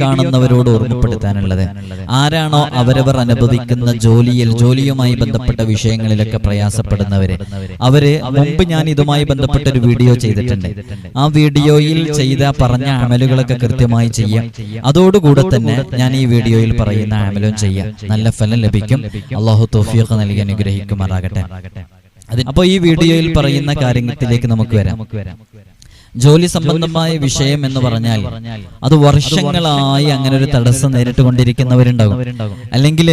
കാണുന്നവരോട് ഓർമ്മപ്പെടുത്താനുള്ളത്. ആരാണോ അവരവർ അനുഭവിക്കുന്ന ജോലിയിൽ ജോലിയുമായി ബന്ധപ്പെട്ട വിഷയങ്ങളിലൊക്കെ പ്രയാസപ്പെടുന്നവര്. അവർ മുമ്പ് ഞാൻ ഇതുമായി ബന്ധപ്പെട്ട ഒരു വീഡിയോ ചെയ്തിട്ടുണ്ട്. ആ വീഡിയോയിൽ ചെയ്ത പറഞ്ഞ അമലുകളൊക്കെ കൃത്യമായി ചെയ്യാം. അതോടുകൂടെ തന്നെ ഞാൻ ഈ വീഡിയോയിൽ പറയുന്ന അമലും ചെയ്യാം. നല്ല ഫലം ലഭിക്കും. അള്ളാഹു തോഫിയൊക്കെ നൽകി അനുഗ്രഹിക്കുമാറാകട്ടെ. അപ്പോൾ ഈ വീഡിയോയിൽ പറയുന്ന കാര്യത്തിലേക്ക് നമുക്ക് വരാം. ജോലി സംബന്ധമായ വിഷയം എന്ന് പറഞ്ഞാൽ അത് വർഷങ്ങളായി അങ്ങനെ ഒരു തടസ്സം നേരിട്ട് കൊണ്ടിരിക്കുന്നവരുണ്ടാകും. അല്ലെങ്കിൽ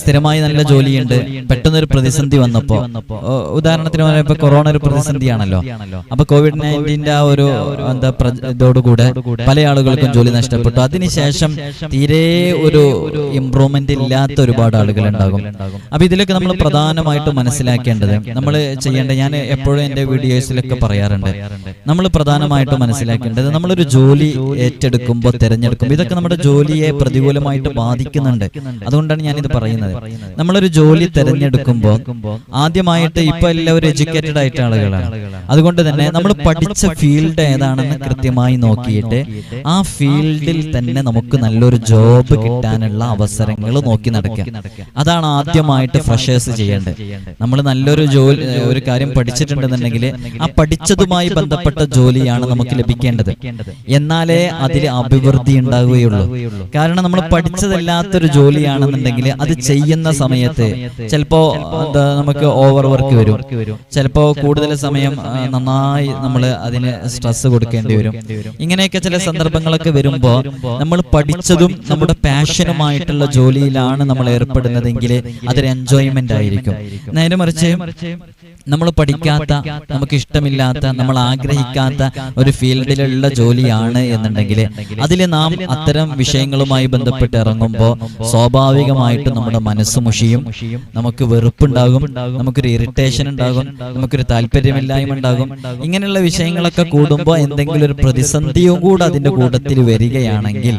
സ്ഥിരമായി നല്ല ജോലിയുണ്ട് പെട്ടെന്നൊരു പ്രതിസന്ധി വന്നപ്പോ. ഉദാഹരണത്തിന് പറയുമ്പോ കൊറോണ ഒരു പ്രതിസന്ധിയാണല്ലോ. അപ്പൊ കോവിഡ് നയന്റീന്റെ ആ ഒരു എന്താ ഇതോടുകൂടെ പല ആളുകൾക്കും ജോലി നഷ്ടപ്പെട്ടു. അതിനുശേഷം തീരെ ഒരു ഇംപ്രൂവ്മെന്റ് ഇല്ലാത്ത ഒരുപാട് ആളുകൾ ഉണ്ടാകും അപ്പൊ ഇതിലൊക്കെ നമ്മൾ പ്രധാനമായിട്ട് മനസ്സിലാക്കേണ്ടത് നമ്മൾ ചെയ്യേണ്ട ഞാൻ എപ്പോഴും എന്റെ വീഡിയോസിലൊക്കെ പറയാറുണ്ട്. നമ്മൾ പ്രധാനമായിട്ടും മനസ്സിലാക്കേണ്ടത് നമ്മളൊരു ജോലി ഏറ്റെടുക്കുമ്പോൾ തിരഞ്ഞെടുക്കുമ്പോൾ ഇതൊക്കെ നമ്മുടെ ജോലിയെ പ്രതികൂലമായിട്ട് ബാധിക്കുന്നുണ്ട്. അതുകൊണ്ടാണ് ഞാനിത് പറയുന്നത്. നമ്മളൊരു ജോലി തിരഞ്ഞെടുക്കുമ്പോൾ ആദ്യമായിട്ട് ഇപ്പൊ എല്ലാവരും എഡ്യൂക്കേറ്റഡ് ആയിട്ട് ആളുകളാണ്. അതുകൊണ്ട് തന്നെ നമ്മൾ പഠിച്ച ഫീൽഡ് ഏതാണെന്ന് കൃത്യമായി നോക്കിയിട്ട് ആ ഫീൽഡിൽ തന്നെ നമുക്ക് നല്ലൊരു ജോബ് കിട്ടാനുള്ള അവസരങ്ങൾ നോക്കി നടക്കുക. അതാണ് ആദ്യമായിട്ട് ഫ്രഷേഴ്സ് ചെയ്യേണ്ടത്. നമ്മൾ നല്ലൊരു ജോലി ഒരു കാര്യം പഠിച്ചിട്ടുണ്ടെന്നുണ്ടെങ്കിൽ ആ പഠിച്ചതുമായി ബന്ധപ്പെട്ട ജോലിയാണ് നമുക്ക് ലഭിക്കേണ്ടത്. എന്നാലേ അതിൽ അഭിവൃദ്ധി ഉണ്ടാവുകയുള്ളൂ. കാരണം നമ്മൾ പഠിച്ചതല്ലാത്തൊരു ജോലിയാണെന്നുണ്ടെങ്കിൽ അത് ചെയ്യുന്ന സമയത്ത് ചിലപ്പോ എന്താ നമുക്ക് ഓവർ വർക്ക് വരും. ചിലപ്പോ കൂടുതൽ സമയം നന്നായി നമ്മൾ അതിന് സ്ട്രെസ് കൊടുക്കേണ്ടി വരും. ഇങ്ങനെയൊക്കെ ചില സന്ദർഭങ്ങളൊക്കെ വരുമ്പോൾ നമ്മൾ പഠിച്ചതും നമ്മുടെ പാഷനുമായിട്ടുള്ള ജോലിയിലാണ് നമ്മൾ ഏർപ്പെടുന്നതെങ്കിൽ അതൊരു എൻജോയ്മെന്റ് ആയിരിക്കും. നേരെ മറിച്ച് നമ്മൾ പഠിക്കാത്ത നമുക്ക് ഇഷ്ടമില്ലാത്ത നമ്മൾ ആഗ്രഹിക്കാത്ത ഒരു ഫീൽഡിലുള്ള ജോലിയാണ് എന്നുണ്ടെങ്കിൽ അതിൽ നാം അത്തരം വിഷയങ്ങളുമായി ബന്ധപ്പെട്ട് ഇറങ്ങുമ്പോൾ സ്വാഭാവികമായിട്ട് നമ്മുടെ മനസ്സ് മുഷിയും നമുക്ക് വെറുപ്പുണ്ടാകും നമുക്കൊരു ഇറിറ്റേഷൻ ഉണ്ടാകും നമുക്കൊരു താല്പര്യമില്ലായ്മ ഉണ്ടാകും. ഇങ്ങനെയുള്ള വിഷയങ്ങളൊക്കെ കൂടുമ്പോൾ എന്തെങ്കിലും ഒരു പ്രതിസന്ധിയും കൂടെ അതിന്റെ കൂട്ടത്തിൽ വരികയാണെങ്കിൽ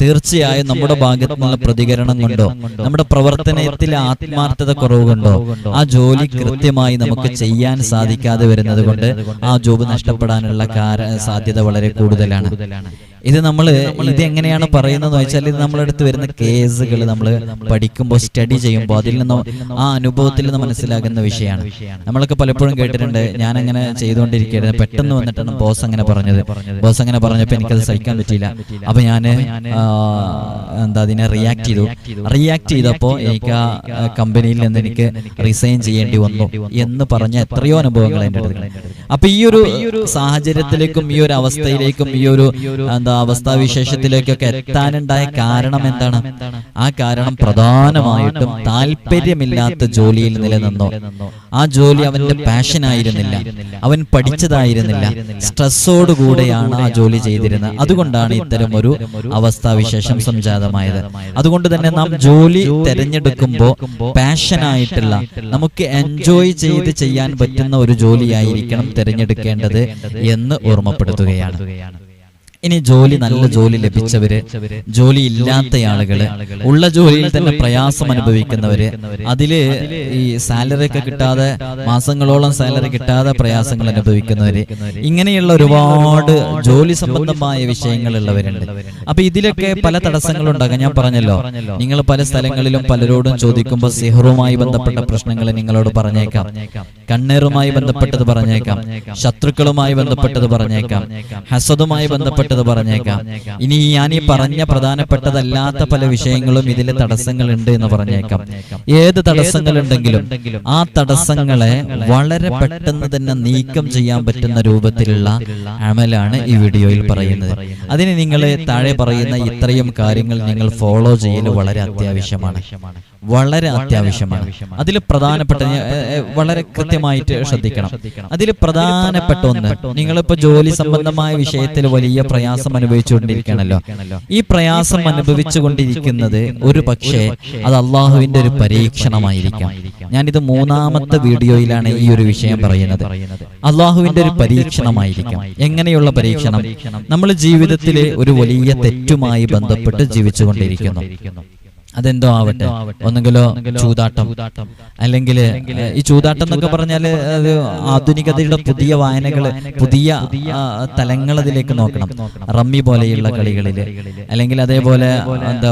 തീർച്ചയായും നമ്മുടെ ഭാഗത്തു നിന്നുള്ള പ്രതികരണം കൊണ്ടോ നമ്മുടെ പ്രവർത്തനത്തിലെ ആത്മാർത്ഥത കുറവ് കൊണ്ടോ ആ ജോലി കൃത്യമായി നമുക്ക് ചെയ്യാൻ സാധിക്കാതെ വരുന്നത് കൊണ്ട് ആ ജോബ് നഷ്ടപ്പെടാനുള്ള സാധ്യത വളരെ കൂടുതലാണ്. ഇത് നമ്മൾ ഇത് എങ്ങനെയാണ് പറയുന്നത് വെച്ചാൽ ഇത് നമ്മളെടുത്ത് വരുന്ന കേസുകൾ നമ്മൾ പഠിക്കുമ്പോൾ സ്റ്റഡി ചെയ്യുമ്പോൾ അതിൽ നിന്ന് ആ അനുഭവത്തിൽ നിന്ന് മനസ്സിലാകുന്ന വിഷയമാണ്. നമ്മളൊക്കെ പലപ്പോഴും കേട്ടിട്ടുണ്ട് ഞാൻ അങ്ങനെ ചെയ്തുകൊണ്ടിരിക്കുകയായിരുന്നു പെട്ടെന്ന് വന്നിട്ടാണ് ബോസ് അങ്ങനെ പറഞ്ഞത്. ബോസ് അങ്ങനെ പറഞ്ഞപ്പോൾ എനിക്കത് സഹിക്കാൻ പറ്റിയില്ല. അപ്പൊ ഞാൻ എന്താ അതിനെ റിയാക്ട് ചെയ്തു. റിയാക്ട് ചെയ്തപ്പോൾ എനിക്ക് ആ കമ്പനിയിൽ നിന്ന് എനിക്ക് റിസൈൻ ചെയ്യേണ്ടി വന്നു എന്ന് പറഞ്ഞ എത്രയോ അനുഭവങ്ങൾ എന്റെ അടുത്ത് അപ്പൊ ഈ ഒരു സാഹചര്യത്തിലേക്കും ഈ ഒരു അവസ്ഥയിലേക്കും ഈ ഒരു എന്താ അവസ്ഥാവിശേഷത്തിലേക്കൊക്കെ എത്താനുണ്ടായ കാരണം എന്താണ്? ആ കാരണം പ്രധാനമായിട്ടും താല്പര്യമില്ലാത്ത ജോലിയിൽ നിലനിന്നോ. ആ ജോലി അവന്റെ പാഷൻ ആയിരുന്നില്ല. അവൻ പഠിച്ചതായിരുന്നില്ല. സ്ട്രെസ്സോടുകൂടെയാണ് ആ ജോലി ചെയ്തിരുന്നത്. അതുകൊണ്ടാണ് ഇത്തരം ഒരു അവസ്ഥാവിശേഷം സംജാതമായത്. അതുകൊണ്ട് തന്നെ നാം ജോലി തിരഞ്ഞെടുക്കുമ്പോൾ പാഷനായിട്ടുള്ള നമുക്ക് എൻജോയ് ചെയ്ത് ചെയ്യാൻ പറ്റുന്ന ഒരു ജോലിയായിരിക്കണം തിരഞ്ഞെടുക്കേണ്ടത് എന്ന് ഓർമ്മപ്പെടുത്തുകയാണ്. ഇനി ജോലി നല്ല ജോലി ലഭിച്ചവര് ജോലി ഇല്ലാത്ത ആളുകൾ ഉള്ള ജോലിയിൽ തന്നെ പ്രയാസം അനുഭവിക്കുന്നവര് അതിൽ ഈ സാലറി ഒക്കെ കിട്ടാതെ മാസങ്ങളോളം സാലറി കിട്ടാതെ പ്രയാസങ്ങൾ അനുഭവിക്കുന്നവര് ഇങ്ങനെയുള്ള ഒരുപാട് ജോലി സംബന്ധമായ വിഷയങ്ങളുള്ളവരുണ്ട്. അപ്പൊ ഇതിലൊക്കെ പല തടസ്സങ്ങളുണ്ടാകാം. ഞാൻ പറഞ്ഞല്ലോ. നിങ്ങൾ പല സ്ഥലങ്ങളിലും പലരോടും ചോദിക്കുമ്പോൾ സിഹറുമായി ബന്ധപ്പെട്ട പ്രശ്നങ്ങൾ നിങ്ങളോട് പറഞ്ഞേക്കാം. കണ്ണേറുമായി ബന്ധപ്പെട്ടത് പറഞ്ഞേക്കാം. ശത്രുക്കളുമായി ബന്ധപ്പെട്ടത് പറഞ്ഞേക്കാം. ഹസദുമായി ബന്ധപ്പെട്ടത് പറഞ്ഞേക്കാം. ഇനി ഞാൻ ഈ പറഞ്ഞ പ്രധാനപ്പെട്ടതല്ലാത്ത പല വിഷയങ്ങളും ഇതിലെ തടസ്സങ്ങളുണ്ട് എന്ന് പറഞ്ഞേക്കാം. ഏത് തടസ്സങ്ങളുണ്ടെങ്കിലും ആ തടസ്സങ്ങളെ വളരെ പെട്ടെന്ന് തന്നെ നീക്കം ചെയ്യാൻ പറ്റുന്ന രൂപത്തിലുള്ള അമലാണ് ഈ വീഡിയോയിൽ പറയുന്നത്. അതിന് നിങ്ങൾ താഴെ പറയുന്ന ഇത്രയും കാര്യങ്ങൾ നിങ്ങൾ ഫോളോ ചെയ്യൽ വളരെ അത്യാവശ്യമാണ്. വളരെ അത്യാവശ്യമാണ്. അതിൽ പ്രധാനപ്പെട്ട വളരെ കൃത്യമായിട്ട് ശ്രദ്ധിക്കണം. അതിൽ പ്രധാനപ്പെട്ട ഒന്ന് നിങ്ങളിപ്പോ ജോലി സംബന്ധമായ വിഷയത്തിൽ വലിയ പ്രയാസം അനുഭവിച്ചുകൊണ്ടിരിക്കണല്ലോ ഈ പ്രയാസം അനുഭവിച്ചുകൊണ്ടിരിക്കുന്നത് ഒരു പക്ഷേ അത് അള്ളാഹുവിന്റെ ഒരു പരീക്ഷണമായിരിക്കാം. ഞാനിത് മൂന്നാമത്തെ വീഡിയോയിലാണ് ഈ ഒരു വിഷയം പറയുന്നത്. അള്ളാഹുവിന്റെ ഒരു പരീക്ഷണമായിരിക്കാം. എങ്ങനെയുള്ള പരീക്ഷണം? നമ്മൾ ജീവിതത്തിലെ ഒരു വലിയ തെറ്റുമായി ബന്ധപ്പെട്ട് ജീവിച്ചുകൊണ്ടിരിക്കുന്നു. അതെന്തോ ആവട്ടെ. ഒന്നെങ്കിലോ ചൂതാട്ടം. അല്ലെങ്കിൽ ഈ ചൂതാട്ടം എന്നൊക്കെ പറഞ്ഞാൽ അത് ആധുനികതയുടെ പുതിയ വായനകൾ പുതിയ തലങ്ങൾ അതിലേക്ക് നോക്കണം. റമ്മി പോലെയുള്ള കളികളിൽ അല്ലെങ്കിൽ അതേപോലെ എന്താ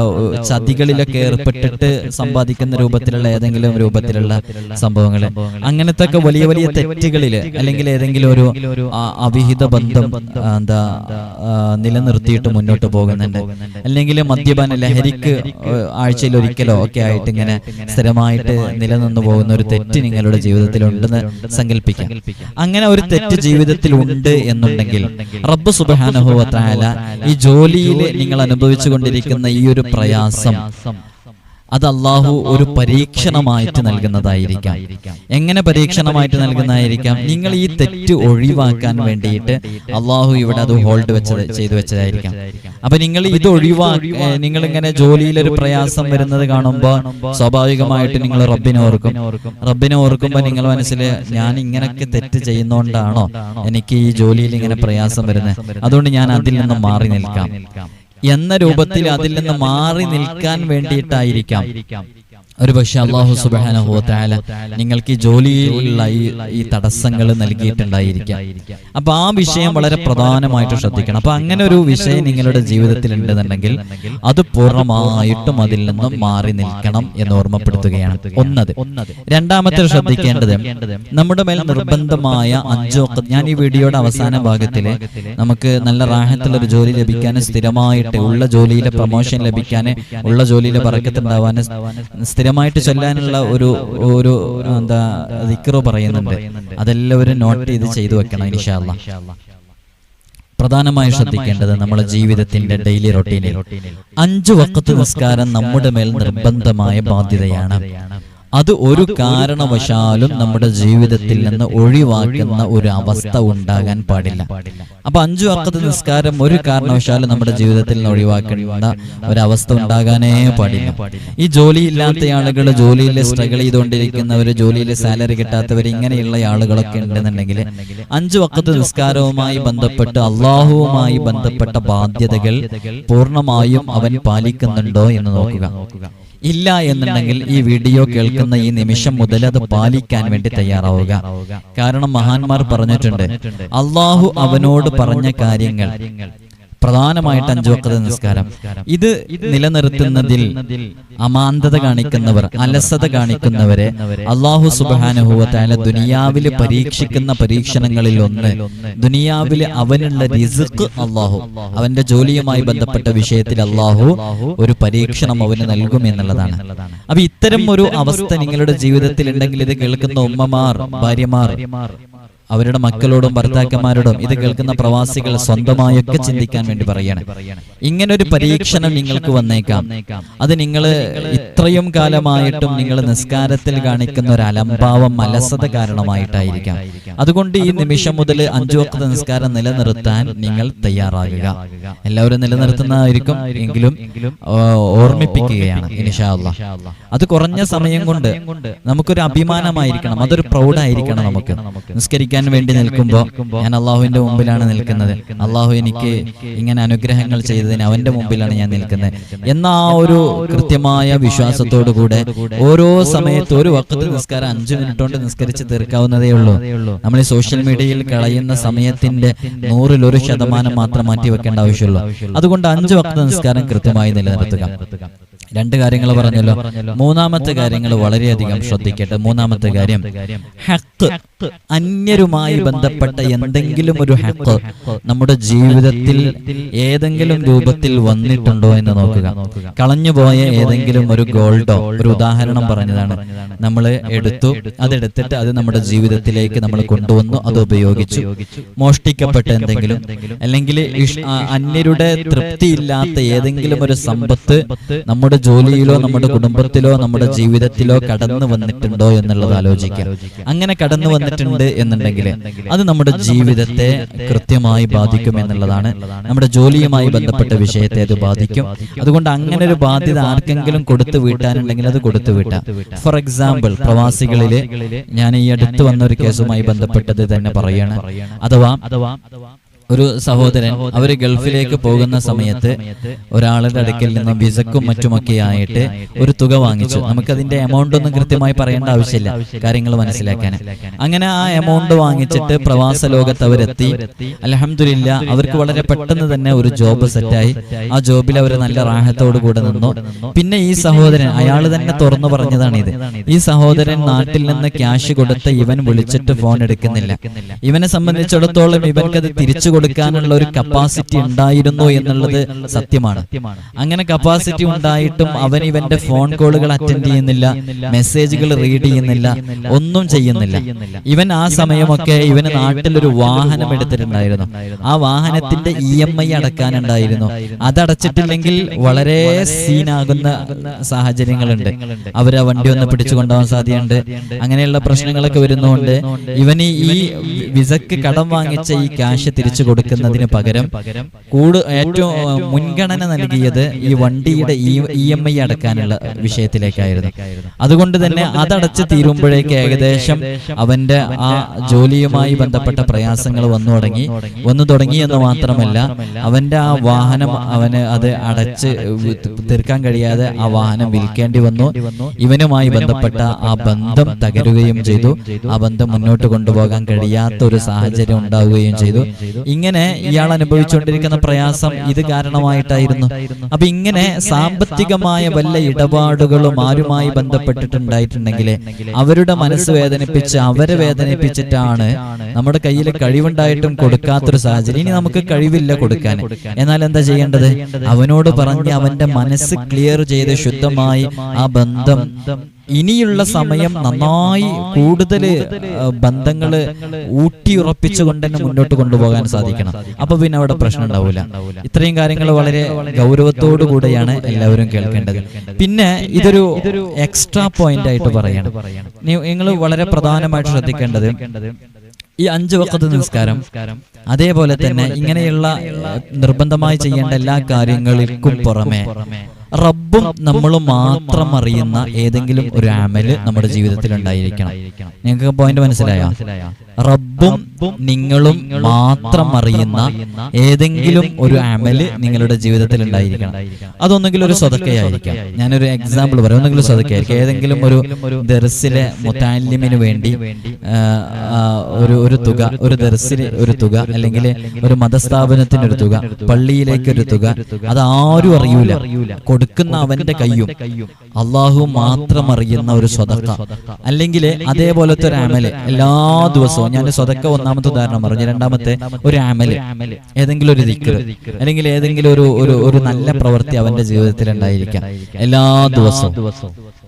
ചതികളിലൊക്കെ ഏർപ്പെട്ടിട്ട് സമ്പാദിക്കുന്ന രൂപത്തിലുള്ള ഏതെങ്കിലും രൂപത്തിലുള്ള സംഭവങ്ങൾ അങ്ങനത്തെ ഒക്കെ വലിയ വലിയ തെറ്റുകളിൽ അല്ലെങ്കിൽ ഏതെങ്കിലും ഒരു അവിഹിത ബന്ധം എന്താ നിലനിർത്തിയിട്ട് മുന്നോട്ട് പോകുന്നുണ്ട്. അല്ലെങ്കിൽ മദ്യപാന ലഹരിക്ക് ആഴ്ചയിൽ ഒരിക്കലോ ഒക്കെ ആയിട്ട് ഇങ്ങനെ സ്ഥിരമായിട്ട് നിലനിന്ന് പോകുന്ന ഒരു തെറ്റ് നിങ്ങളുടെ ജീവിതത്തിൽ ഉണ്ടെന്ന് സങ്കല്പിക്കാം അങ്ങനെ ഒരു തെറ്റ് ജീവിതത്തിൽ ഉണ്ട് എന്നുണ്ടെങ്കിൽ റബ്ബ് സുബാനുഭവത്തായ ഈ ജോലിയിൽ നിങ്ങൾ അനുഭവിച്ചു കൊണ്ടിരിക്കുന്ന ഈ ഒരു പ്രയാസം അത് അള്ളാഹു ഒരു പരീക്ഷണമായിട്ട് നൽകുന്നതായിരിക്കാം. എങ്ങനെ പരീക്ഷണമായിട്ട് നൽകുന്നതായിരിക്കാം? നിങ്ങൾ ഈ തെറ്റ് ഒഴിവാക്കാൻ വേണ്ടിയിട്ട് അള്ളാഹു ഇവിടെ അത് ഹോൾഡ് വെച്ചത് ചെയ്തു വെച്ചതായിരിക്കാം. അപ്പൊ നിങ്ങൾ ഇത് ഒഴിവാ നിങ്ങൾ ഇങ്ങനെ ജോലിയിൽ ഒരു പ്രയാസം വരുന്നത് കാണുമ്പോൾ സ്വാഭാവികമായിട്ട് നിങ്ങൾ റബ്ബിനെ ഓർക്കും. റബ്ബിനെ ഓർക്കുമ്പോൾ നിങ്ങൾ മനസ്സിൽ ഞാൻ ഇങ്ങനൊക്കെ തെറ്റ് ചെയ്യുന്നോണ്ടാണോ എനിക്ക് ഈ ജോലിയിൽ ഇങ്ങനെ പ്രയാസം വരുന്നത്? അതുകൊണ്ട് ഞാൻ അതിൽ നിന്ന് മാറി നിൽക്കാം. എന്ന രൂപത്തിൽ അതിൽ നിന്ന് മാറി നിൽക്കാൻ വേണ്ടിയിട്ടായിരിക്കാം. ഒരു പക്ഷെ അള്ളാഹു സുബാനഹുല നിങ്ങൾക്ക് ഈ ജോലിയിലുള്ള ഈ ഈ തടസ്സങ്ങൾ നൽകിയിട്ടുണ്ടായിരിക്കാം. അപ്പൊ ആ വിഷയം വളരെ പ്രധാനമായിട്ട് ശ്രദ്ധിക്കണം. അപ്പൊ അങ്ങനെ ഒരു വിഷയം നിങ്ങളുടെ ജീവിതത്തിൽ ഉണ്ടെന്നുണ്ടെങ്കിൽ അത് പൂർണമായിട്ടും അതിൽ നിന്നും മാറി നിൽക്കണം എന്ന് ഓർമ്മപ്പെടുത്തുകയാണ്. ഒന്നത്. രണ്ടാമത്തെ ശ്രദ്ധിക്കേണ്ടത് നമ്മുടെ മേൽ നിർബന്ധമായ അഞ്ചോ ഞാൻ ഈ വീഡിയോയുടെ അവസാന ഭാഗത്തിൽ നമുക്ക് നല്ല റാഹത്തുള്ള ഒരു ജോലി ലഭിക്കാൻ സ്ഥിരമായിട്ട് ഉള്ള ജോലിയിലെ പ്രൊമോഷൻ ലഭിക്കാൻ ഉള്ള ജോലിയിലെ പറക്കത്തുണ്ടാവാൻ സ്ഥിരമായിട്ട് ചൊല്ലാനുള്ള ഒരു ഒരു എന്താ ദിക്റോ പറയുന്നുണ്ട്. അതെല്ലാവരും നോട്ട് ചെയ്ത് ചെയ്തു വെക്കണം ഇൻഷാല്ല പ്രധാനമായി ശ്രദ്ധിക്കേണ്ടത് നമ്മുടെ ജീവിതത്തിന്റെ ഡെയിലി റൊട്ടീനിൽ അഞ്ചു വക്കത്ത് നിസ്കാരം നമ്മുടെ മേൽ നിർബന്ധമായ ബാധ്യതയാണ്. അത് ഒരു കാരണവശാലും നമ്മുടെ ജീവിതത്തിൽ നിന്ന് ഒഴിവാക്കുന്ന ഒരു അവസ്ഥ ഉണ്ടാകാൻ പാടില്ല. അപ്പൊ അഞ്ചു വർക്കത്തെ നിസ്കാരം ഒരു കാരണവശാലും നമ്മുടെ ജീവിതത്തിൽ നിന്ന് ഒഴിവാക്കേണ്ട ഒരവസ്ഥ ഉണ്ടാകാനേ പാടില്ല. ഈ ജോലിയില്ലാത്ത ആളുകൾ ജോലിയിൽ സ്ട്രഗിൾ ചെയ്തുകൊണ്ടിരിക്കുന്നവർ ജോലിയിൽ സാലറി കിട്ടാത്തവർ ഇങ്ങനെയുള്ള ആളുകളൊക്കെ ഉണ്ടെന്നുണ്ടെങ്കിൽ അഞ്ചു വക്കത്ത് നിസ്കാരവുമായി ബന്ധപ്പെട്ട് അള്ളാഹുവുമായി ബന്ധപ്പെട്ട ബാധ്യതകൾ പൂർണമായും അവൻ പാലിക്കുന്നുണ്ടോ എന്ന് നോക്കുക. ഇല്ല എന്നുണ്ടെങ്കിൽ ഈ വീഡിയോ കേൾക്കുന്ന ഈ നിമിഷം മുതൽ അത് പാലിക്കാൻ വേണ്ടി തയ്യാറാവുക. കാരണം മഹാന്മാർ പറഞ്ഞിട്ടുണ്ട് അള്ളാഹു അവനോട് പറഞ്ഞ കാര്യങ്ങൾ പ്രധാനമായിട്ട് അഞ്ചു വക്കത നിസ്കാരം. ഇത് നിലനിർത്തുന്നതിൽ അമാന്തത കാണിക്കുന്നവർ അലസത കാണിക്കുന്നവരെ അള്ളാഹു സുബാനുഭവത്തായ ദുനിയാവിൽ പരീക്ഷിക്കുന്ന പരീക്ഷണങ്ങളിൽ ഒന്ന്. ദുനിയാവിൽ അവനുള്ള റിസുക്ക് അള്ളാഹു. അവന്റെ ജോലിയുമായി ബന്ധപ്പെട്ട വിഷയത്തിൽ അള്ളാഹു ഒരു പരീക്ഷണം അവന് നൽകും എന്നുള്ളതാണ്. അപ്പൊ ഇത്തരം ഒരു അവസ്ഥ നിങ്ങളുടെ ജീവിതത്തിൽ ഉണ്ടെങ്കിൽ ഇത് കേൾക്കുന്ന ഉമ്മമാർ ഭാര്യമാർ അവരുടെ മക്കളോടും ഭർത്താക്കന്മാരോടും ഇത് കേൾക്കുന്ന പ്രവാസികൾ സ്വന്തമായൊക്കെ ചിന്തിക്കാൻ വേണ്ടി പറയാണ്. ഇങ്ങനെ ഒരു പരീക്ഷണം നിങ്ങൾക്ക് വന്നേക്കാം. അത് നിങ്ങൾ ഇത്രയും കാലമായിട്ടും നിങ്ങൾ നിസ്കാരത്തിൽ കാണിക്കുന്ന ഒരു അലംഭാവം അലസത കാരണമായിട്ടായിരിക്കാം. അതുകൊണ്ട് ഈ നിമിഷം മുതൽ അഞ്ചു വക്ത നിസ്കാരം നിലനിർത്താൻ നിങ്ങൾ തയ്യാറാകുക. എല്ലാവരും നിലനിർത്തുന്നതായിരിക്കും എങ്കിലും ഓർമ്മിപ്പിക്കുകയാണ് ഇൻഷാ അല്ലാ. അത് കുറഞ്ഞ സമയം കൊണ്ട് നമുക്കൊരു അഭിമാനമായിരിക്കണം. അതൊരു പ്രൗഢായിരിക്കണം നമുക്ക്. നിസ്കരിക്കാൻ വേണ്ടി നിൽക്കുമ്പോൾ ഞാൻ അള്ളാഹുവിന്റെ മുമ്പിലാണ് നിൽക്കുന്നത്. അള്ളാഹു എനിക്ക് ഇങ്ങനെ അനുഗ്രഹങ്ങൾ ചെയ്തതിന് അവന്റെ മുമ്പിലാണ് ഞാൻ നിൽക്കുന്നത്. എന്ന ആ ഒരു കൃത്യമായ വിശ്വാസത്തോടു കൂടെ ഓരോ സമയത്ത് ഒരു വക്കത്ത് നിസ്കാരം അഞ്ചു മിനിറ്റ് കൊണ്ട് നിസ്കരിച്ച് തീർക്കാവുന്നതേ ഉള്ളൂ നമ്മൾ ഈ സോഷ്യൽ മീഡിയയിൽ കളയുന്ന സമയത്തിന്റെ നൂറിൽ ഒരു ശതമാനം മാത്രം മാറ്റി വെക്കേണ്ട ആവശ്യമുള്ളൂ. അതുകൊണ്ട് അഞ്ചു വക്കത്ത് നിസ്കാരം കൃത്യമായി നിലനിർത്തുക. രണ്ട് കാര്യങ്ങൾ പറഞ്ഞല്ലോ. മൂന്നാമത്തെ കാര്യങ്ങൾ വളരെയധികം ശ്രദ്ധിക്കട്ടെ. മൂന്നാമത്തെ കാര്യം ഹക്ക്. അന്യരുമായി ബന്ധപ്പെട്ട എന്തെങ്കിലും ഒരു ഹക്ക് നമ്മുടെ ജീവിതത്തിൽ ഏതെങ്കിലും രൂപത്തിൽ വന്നിട്ടുണ്ടോ എന്ന് നോക്കുക. കളഞ്ഞുപോയ ഏതെങ്കിലും ഒരു ഗോൾഡോ ഒരു ഉദാഹരണം പറഞ്ഞതാണ്. നമ്മൾ എടുത്തു അതെടുത്തിട്ട് അത് നമ്മുടെ ജീവിതത്തിലേക്ക് നമ്മൾ കൊണ്ടുവന്നു അത് ഉപയോഗിച്ചു. മോഷ്ടിക്കപ്പെട്ട എന്തെങ്കിലും അല്ലെങ്കിൽ അന്യരുടെ തൃപ്തിയില്ലാത്ത ഏതെങ്കിലും ഒരു സമ്പത്ത് നമ്മുടെ ജോലിയിലോ നമ്മുടെ കുടുംബത്തിലോ നമ്മുടെ ജീവിതത്തിലോ കടന്നു വന്നിട്ടുണ്ടോ എന്നുള്ളത് ആലോചിക്കുക അങ്ങനെ കടന്നു വന്നിട്ടുണ്ട് എന്നുണ്ടെങ്കിൽ അത് നമ്മുടെ ജീവിതത്തെ കൃത്യമായി ബാധിക്കും എന്നുള്ളതാണ്. നമ്മുടെ ജോലിയുമായി ബന്ധപ്പെട്ട വിഷയത്തെ അത് ബാധിക്കും. അതുകൊണ്ട് അങ്ങനെ ഒരു ബാധ്യത ആർക്കെങ്കിലും കൊടുത്തു വീട്ടാനുണ്ടെങ്കിൽ അത് കൊടുത്തു വീട്ടാം. ഫോർ എക്സാമ്പിൾ പ്രവാസികളിൽ ഞാൻ ഈ അടുത്ത് വന്ന ഒരു കേസുമായി ബന്ധപ്പെട്ടത് തന്നെ പറയാണ്. അഥവാ ഒരു സഹോദരൻ അവർ ഗൾഫിലേക്ക് പോകുന്ന സമയത്ത് ഒരാളുടെ അടുക്കൽ നിന്നും വിസക്കും മറ്റുമൊക്കെ ആയിട്ട് ഒരു തുക വാങ്ങിച്ചു. നമുക്കതിന്റെ എമൗണ്ട് ഒന്നും കൃത്യമായി പറയേണ്ട ആവശ്യമില്ല. കാര്യങ്ങൾ മനസ്സിലാക്കാൻ അങ്ങനെ ആ എമൗണ്ട് വാങ്ങിച്ചിട്ട് പ്രവാസ ലോകത്ത് അവരെത്തി. അലഹമില്ല അവർക്ക് വളരെ പെട്ടെന്ന് തന്നെ ഒരു ജോബ് സെറ്റായി ആ ജോബിൽ അവർ നല്ല റാഹത്തോടു കൂടെ നിന്നു പിന്നെ ഈ സഹോദരൻ അയാൾ തന്നെ തുറന്നു പറഞ്ഞതാണ് ഇത് ഈ സഹോദരൻ നാട്ടിൽ നിന്ന് ക്യാഷ് കൊടുത്ത് ഇവൻ വിളിച്ചിട്ട് ഫോൺ എടുക്കുന്നില്ല. ഇവനെ സംബന്ധിച്ചിടത്തോളം ഇവൻക്കത് തിരിച്ചു കൊടുക്കാനുള്ള ഒരു കപ്പാസിറ്റി ഉണ്ടായിരുന്നു എന്നുള്ളത് സത്യമാണ്. അങ്ങനെ കപ്പാസിറ്റി ഉണ്ടായിട്ടും അവൻ ഇവന്റെ ഫോൺ കോളുകൾ അറ്റൻഡ് ചെയ്യുന്നില്ല. മെസ്സേജുകൾ റീഡ് ചെയ്യുന്നില്ല. ഒന്നും ചെയ്യുന്നില്ല. ഇവൻ ആ സമയമൊക്കെ ഇവന് നാട്ടിൽ ഒരു വാഹനം എടുത്തിട്ടുണ്ടായിരുന്നു. ആ വാഹനത്തിന്റെ ഇ എം ഐ അടക്കാനുണ്ടായിരുന്നു. അതടച്ചിട്ടില്ലെങ്കിൽ വളരെ സീനാകുന്ന സാഹചര്യങ്ങളുണ്ട്. അവർ ആ വണ്ടി ഒന്ന് പിടിച്ചു കൊണ്ടുപോകാൻ സാധ്യതയുണ്ട്. അങ്ങനെയുള്ള പ്രശ്നങ്ങളൊക്കെ വരുന്നതുകൊണ്ട് ഇവന് ഈ വിസക്ക് കടം വാങ്ങിച്ച ഈ ക്യാഷ് തിരിച്ചു കൊടുക്കുന്നതിന് പകരം കൂട് ഏറ്റവും മുൻഗണന നൽകിയത് ഈ വണ്ടിയുടെ ഇ എം ഐ അടക്കാനുള്ള വിഷയത്തിലേക്കായിരുന്നു. അതുകൊണ്ട് തന്നെ അതടച്ച് തീരുമ്പോഴേക്ക് ഏകദേശം അവന്റെ ആ ജോലിയുമായി ബന്ധപ്പെട്ട പ്രയാസങ്ങൾ വന്നു തുടങ്ങി. വന്നു തുടങ്ങി. എന്ന് മാത്രമല്ല അവന്റെ ആ വാഹനം അവന് അത് അടച്ച് തീർക്കാൻ കഴിയാതെ ആ വാഹനം വിൽക്കേണ്ടി വന്നു. ഇവനുമായി ബന്ധപ്പെട്ട ആ ബന്ധം തകരുകയും ചെയ്തു. ആ ബന്ധം മുന്നോട്ട് കൊണ്ടുപോകാൻ കഴിയാത്ത ഒരു സാഹചര്യം ഉണ്ടാവുകയും ചെയ്തു. ഇങ്ങനെ ഇയാൾ അനുഭവിച്ചുകൊണ്ടിരിക്കുന്ന പ്രയാസം ഇത് കാരണമായിട്ടായിരുന്നു. അപ്പൊ ഇങ്ങനെ സാമ്പത്തികമായ വല്ല ഇടപാടുകളും ആരുമായി ബന്ധപ്പെട്ടിട്ടുണ്ടായിട്ടുണ്ടെങ്കിൽ അവരുടെ മനസ്സ് വേദനിപ്പിച്ച് അവരെ വേദനിപ്പിച്ചിട്ടാണ് നമ്മുടെ കയ്യിൽ കഴിവുണ്ടായിട്ടും കൊടുക്കാത്തൊരു സാഹചര്യം. ഇനി നമുക്ക് കഴിവില്ല കൊടുക്കാൻ. എന്നാൽ എന്താ ചെയ്യേണ്ടത്? അവനോട് പറഞ്ഞ് അവന്റെ മനസ്സ് ക്ലിയർ ചെയ്ത് ശുദ്ധമായി ആ ബന്ധം ഇനിയുള്ള സമയം നന്നായി കൂടുതൽ ബന്ധങ്ങൾ ഊട്ടിയുറപ്പിച്ചുകൊണ്ട് തന്നെ മുന്നോട്ട് കൊണ്ടുപോകാൻ സാധിക്കണം. അപ്പൊ പിന്നെ അവിടെ പ്രശ്നം ഉണ്ടാവില്ല. ഇത്രയും കാര്യങ്ങൾ വളരെ ഗൗരവത്തോടു കൂടെയാണ് എല്ലാവരും കേൾക്കേണ്ടത്. പിന്നെ ഇതൊരു എക്സ്ട്രാ പോയിന്റ് ആയിട്ട് പറയണം. നിങ്ങൾ വളരെ പ്രധാനമായിട്ട് ശ്രദ്ധിക്കേണ്ടത് ഈ അഞ്ച് വക്കത്ത് നിസ്കാരം. അതേപോലെ തന്നെ ഇങ്ങനെയുള്ള നിർബന്ധമായി ചെയ്യേണ്ട എല്ലാ കാര്യങ്ങൾക്കും പുറമെ റബ്ബും നമ്മളും മാത്രം അറിയുന്ന ഏതെങ്കിലും ഒരു ആമൽ നമ്മുടെ ജീവിതത്തിൽ ഉണ്ടായിരിക്കണം. നിങ്ങൾക്ക് പോയിന്റ് മനസ്സിലായോ? റബ്ബും നിങ്ങളും മാത്രം അറിയുന്ന ഏതെങ്കിലും ഒരു അമൽ നിങ്ങളുടെ ജീവിതത്തിൽ ഉണ്ടായിരിക്കണം. അതൊന്നെങ്കിൽ ഒരു സ്വതക്കയായിരിക്കാം. ഞാനൊരു എക്സാമ്പിൾ പറയാം. ഒന്നെങ്കിലും സ്വതക്കയായിരിക്കും. ഏതെങ്കിലും ഒരു ദർസിലെ മുത്താലിമിന് വേണ്ടി ഒരു ഒരു തുക ഒരു ദർസിന് ഒരു തുക അല്ലെങ്കിൽ ഒരു മതസ്ഥാപനത്തിന് ഒരു തുക പള്ളിയിലേക്ക് ഒരു തുക. അത് ആരും അറിയൂല. കൊടുക്കുന്ന അവന്റെ കയ്യും അള്ളാഹു മാത്രം അറിയുന്ന ഒരു സ്വതക്ക. അല്ലെങ്കിൽ അതേപോലത്തെ ഒരു അമൽ. എല്ലാ ദിവസവും ഞാൻ സ്വതക്ക ഒന്നാമത്തെ ഉദാഹരണം പറഞ്ഞു. രണ്ടാമത്തെ ഒരു ആമൽ. ഏതെങ്കിലും ഒരു ദിക്കർ അല്ലെങ്കിൽ ഏതെങ്കിലും ഒരു ഒരു ഒരു നല്ല പ്രവൃത്തി അവന്റെ ജീവിതത്തിൽ ഉണ്ടായിരിക്കാം എല്ലാ ദിവസവും.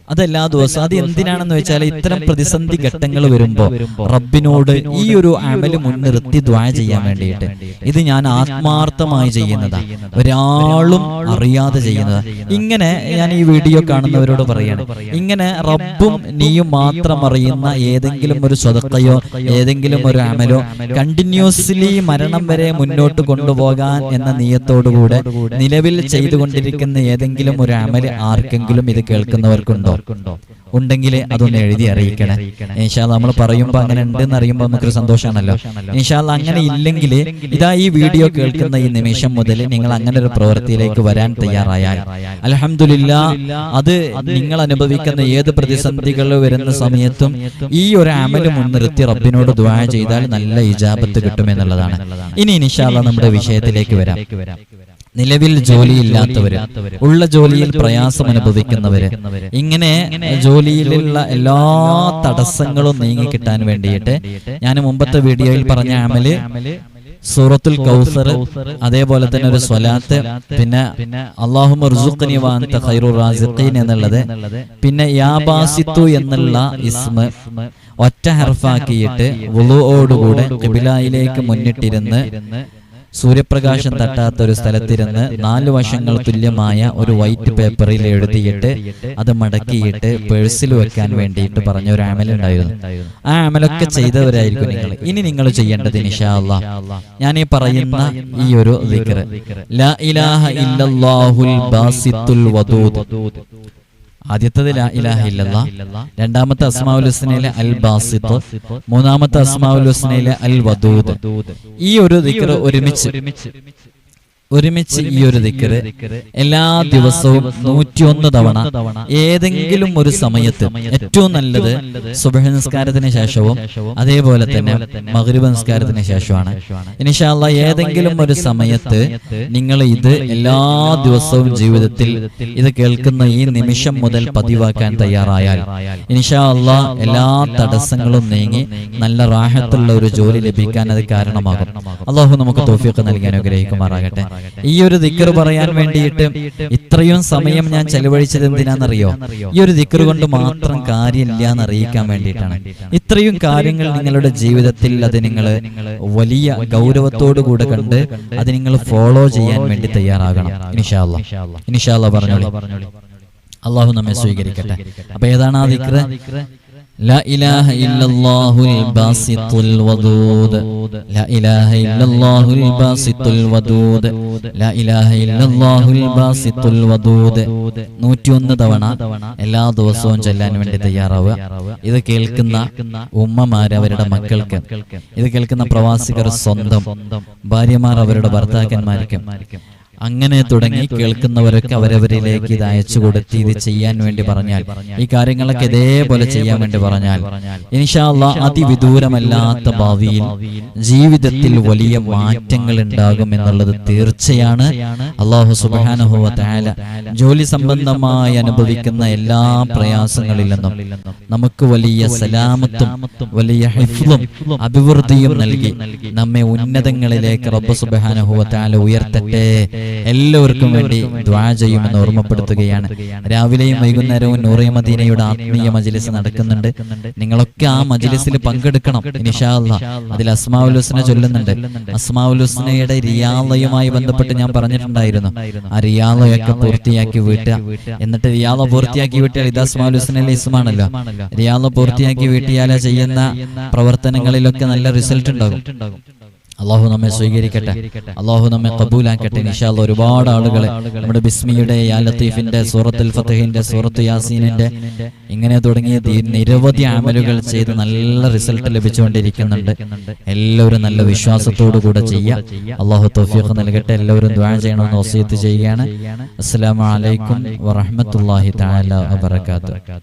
അതെല്ലാ ദിവസവും അത് എന്തിനാണെന്ന് വെച്ചാൽ ഇത്തരം പ്രതിസന്ധി ഘട്ടങ്ങൾ വരുമ്പോ റബ്ബിനോട് ഈ ഒരു അമൽ മുൻനിർത്തി ദ്വായ ചെയ്യാൻ വേണ്ടിയിട്ട്. ഇത് ഞാൻ ആത്മാർത്ഥമായി ചെയ്യുന്നതാ. ഒരാളും അറിയാതെ ചെയ്യുന്നതാ. ഇങ്ങനെ ഞാൻ ഈ വീഡിയോ കാണുന്നവരോട് പറയാണ്. ഇങ്ങനെ റബ്ബും നീയും മാത്രം അറിയുന്ന ഏതെങ്കിലും ഒരു സ്വതക്കയോ ഏതെങ്കിലും ഒരു അമലോ കണ്ടിന്യൂസ്ലി മരണം വരെ മുന്നോട്ട് കൊണ്ടുപോകാൻ എന്ന നീയത്തോടുകൂടെ നിലവിൽ ചെയ്തുകൊണ്ടിരിക്കുന്ന ഏതെങ്കിലും ഒരു അമൽ ആർക്കെങ്കിലും ഇത് കേൾക്കുന്നവർക്കുണ്ടോ? ഉണ്ടെങ്കിൽ അതൊന്ന് എഴുതി അറിയിക്കണേ. ഇൻഷാല്ല നമ്മൾ പറയുമ്പോൾ അങ്ങനെ ഉണ്ടെന്ന് അറിയുമ്പോൾ നമുക്കൊരു സന്തോഷമാണല്ലോ ഇൻഷാല്ല അങ്ങനെ ഇല്ലെങ്കിൽ ഇതാ ഈ വീഡിയോ കേൾക്കുന്ന ഈ നിമിഷം മുതൽ നിങ്ങൾ അങ്ങനെ ഒരു പ്രവൃത്തിയിലേക്ക് വരാൻ തയ്യാറായാൽ അലഹമില്ല അത് നിങ്ങൾ അനുഭവിക്കുന്ന ഏത് പ്രതിസന്ധികൾ വരുന്ന സമയത്തും ഈ ഒരു അമൽ മുൻനിർത്തി റബ്ബിനോട് ദ്വാ ചെയ്താൽ നല്ല ഇജാബത്ത് കിട്ടുമെന്നുള്ളതാണ്. ഇനി ഇൻഷാല്ല നമ്മുടെ വിഷയത്തിലേക്ക് വരാം. നിലവിൽ ജോലിയില്ലാത്തവര് ഉള്ള ജോലിയിൽ പ്രയാസം അനുഭവിക്കുന്നവര് ഇങ്ങനെ ജോലിയിലുള്ള എല്ലാ തടസ്സങ്ങളും നീങ്ങി കിട്ടാൻ വേണ്ടിയിട്ട് ഞാൻ മുമ്പത്തെ വീഡിയോയിൽ പറഞ്ഞ അമൽ സൂറത്തുൽ കൗസർ അതേപോലെ തന്നെ ഒരു സ്വലാത്ത് പിന്നെ അള്ളാഹു എന്നുള്ളത് പിന്നെ യാബാസിത്തു എന്നുള്ള ഇസ്മ ഒറ്റ ഹർഫാക്കിയിട്ട് വുളുവോടുകൂടെ കിബിലായിലേക്ക് മുന്നിട്ടിരുന്ന് സൂര്യപ്രകാശം തട്ടാത്ത ഒരു സ്ഥലത്തിരുന്ന് നാല് വശങ്ങൾ തുല്യമായ ഒരു വൈറ്റ് പേപ്പറിൽ എഴുതിയിട്ട് അത് മടക്കിയിട്ട് പേഴ്സിൽ വെക്കാൻ വേണ്ടിയിട്ട് പറഞ്ഞ ഒരു ആമലുണ്ടായിരുന്നു ആ ആമലൊക്കെ ചെയ്തവരായിരിക്കും നിങ്ങൾ. ഇനി നിങ്ങൾ ചെയ്യേണ്ടത് നിഷാല്ല ഞാൻ ഈ പറയുന്ന ഈ ഒരു ദിക്ർ ലാ ഇലാഹ ഇല്ലല്ലാഹുൽ ബാസിത്തുൽ വദൂദ്. ആദ്യത്തത് രണ്ടാമത്തെ അസ്മാഉൽ ഹുസ്നയിലെ അൽ ബാസിത്ത് മൂന്നാമത്തെ അസ്മാഉൽ ഹുസ്നയിലെ അൽ വദൂദ് ഈ ഒരു ഒരുമിച്ച്. ഒരുമിച്ച് ഈ ഒരു ദിക്കര് എല്ലാ ദിവസവും നൂറ്റിയൊന്ന് തവണ ഏതെങ്കിലും ഒരു സമയത്ത് ഏറ്റവും നല്ലത് സുബഹ നിസ്കാരത്തിന് ശേഷവും അതേപോലെ തന്നെ മഗ്രിബ് നിസ്കാരത്തിന് ശേഷമാണ് ഇനിഷാല്ല ഏതെങ്കിലും ഒരു സമയത്ത് നിങ്ങൾ ഇത് എല്ലാ ദിവസവും ജീവിതത്തിൽ ഇത് കേൾക്കുന്ന ഈ നിമിഷം മുതൽ പതിവാക്കാൻ തയ്യാറായാൽ ഇനിഷാല്ല എല്ലാ തടസ്സങ്ങളും നീങ്ങി നല്ല റാഹത്തുള്ള ഒരു ജോലി ലഭിക്കാൻ അത് കാരണമാകും. അള്ളാഹു നമുക്ക് തോഫിയൊക്കെ നൽകി അനുഗ്രഹിക്കുമാറാകട്ടെ. ഈ ഒരു ദിക്കർ പറയാൻ വേണ്ടിയിട്ട് ഇത്രയും സമയം ഞാൻ ചെലവഴിച്ചത് എന്തിനാണെന്നറിയോ? ഈ ഒരു ദിക്കർ കൊണ്ട് മാത്രം കാര്യമില്ല എന്ന് അറിയിക്കാൻ വേണ്ടിയിട്ടാണ്. ഇത്രയും കാര്യങ്ങൾ നിങ്ങളുടെ ജീവിതത്തിൽ അത് നിങ്ങൾ വലിയ ഗൗരവത്തോടു കൂടെ കണ്ട് അത് നിങ്ങൾ ഫോളോ ചെയ്യാൻ വേണ്ടി തയ്യാറാകണം. ഇനിഷാല്ല ഇനിഷാല്ല പറഞ്ഞോളി. അള്ളാഹു നമ്മെ സ്വീകരിക്കട്ടെ. അപ്പൊ ഏതാണ് ആ ദിക്ർ لا إله إلا الله الباسط الودود لا إله إلا الله الباسط الودود لا إله إلا الله الباسط الودود നൂറ്റിയൊന്ന് തവണ എല്ലാ ദിവസവും ചെല്ലാൻ വേണ്ടി തയ്യാറാവുക ഇത് കേൾക്കുന്ന ഉമ്മമാര് അവരുടെ മക്കൾക്ക് ഇത് കേൾക്കുന്ന പ്രവാസികർ സ്വന്തം ഭാര്യമാർ അവരുടെ ഭർത്താക്കന്മാർക്ക് അങ്ങനെ തുടങ്ങി കേൾക്കുന്നവരൊക്കെ അവരവരിലേക്ക് ഇത് അയച്ചു കൊടുത്ത് ഇത് ചെയ്യാൻ വേണ്ടി പറഞ്ഞാൽ ഈ കാര്യങ്ങളൊക്കെ ഇതേപോലെ ചെയ്യാൻ വേണ്ടി പറഞ്ഞാൽ ഇൻഷാല്ല അതിവിദൂരമല്ലാത്ത ഭാവിയിൽ ജീവിതത്തിൽ വലിയ മാറ്റങ്ങൾ ഉണ്ടാകും എന്നുള്ളത് തീർച്ചയാണ്. അള്ളാഹു സുബാനുഭവ താല ജോലി സംബന്ധമായി അനുഭവിക്കുന്ന എല്ലാ പ്രയാസങ്ങളിൽ നിന്നും നമുക്ക് വലിയ സലാമത്തും വലിയ ഹിഫ്ലും അഭിവൃദ്ധിയും നൽകി നമ്മെ ഉന്നതങ്ങളിലേക്ക് റബ്ബ് സുബാനുഭവ താല ഉയർത്തട്ടെ. എല്ലാവർക്കും വേണ്ടി ദ്വാ ചെയ്യുമെന്ന് ഓർമ്മപ്പെടുത്തുകയാണ്. രാവിലെയും വൈകുന്നേരവും നൂറേ മദീനയുടെ ആത്മീയ മജിലിസ് നടക്കുന്നുണ്ട്. നിങ്ങളൊക്കെ ആ മജിലിസിൽ പങ്കെടുക്കണം നിഷാല്ല അതിൽ അസ്മാഉൽ ഹുസ്ന ചൊല്ലുന്നുണ്ട്. അസ്മാഉൽ ഹുസ്നയുടെ റിയാലയുമായി ബന്ധപ്പെട്ട് ഞാൻ പറഞ്ഞിട്ടുണ്ടായിരുന്നു. ആ റിയാലയൊക്കെ പൂർത്തിയാക്കി വീട്ടുക. എന്നിട്ട് റിയാല പൂർത്തിയാക്കി വീട്ടിയാൽ ഇത് അസ്മാവുൽ ഹുസ്നയിലെ ഇസ്മാണല്ലോ. റിയാല പൂർത്തിയാക്കി വീട്ടിയാലോ ചെയ്യുന്ന പ്രവർത്തനങ്ങളിലൊക്കെ നല്ല റിസൾട്ട് ഉണ്ടാകും. അള്ളാഹു നമ്മെ സ്വീകരിക്കട്ടെ. അള്ളാഹു നമ്മെ കബൂലാക്കട്ടെ. നിഷാദ് ഒരുപാട് ആളുകളെ നമ്മുടെ ബിസ്മിയുടെ യാ ലത്തീഫിന്റെ സൂറത്തുൽ ഫത്തഹിന്റെ സൂറത്ത് യാസീനിന്റെ ഇങ്ങനെ തുടങ്ങിയ നിരവധി അമലുകൾ ചെയ്ത് നല്ല റിസൾട്ട് ലഭിച്ചുകൊണ്ടിരിക്കുന്നുണ്ട്. എല്ലാവരും നല്ല വിശ്വാസത്തോടു കൂടെ ചെയ്യാം. അള്ളാഹു തൗഫീഖ് നൽകട്ടെ. എല്ലാവരും ദ്വാ ചെയ്യണമെന്ന് വസീത്ത് ചെയ്യുകയാണ്. അസ്സലാമലൈക്കും അലൈക്കും വറഹ്മത്തുള്ളാഹി തആല വബറകാതുഹു.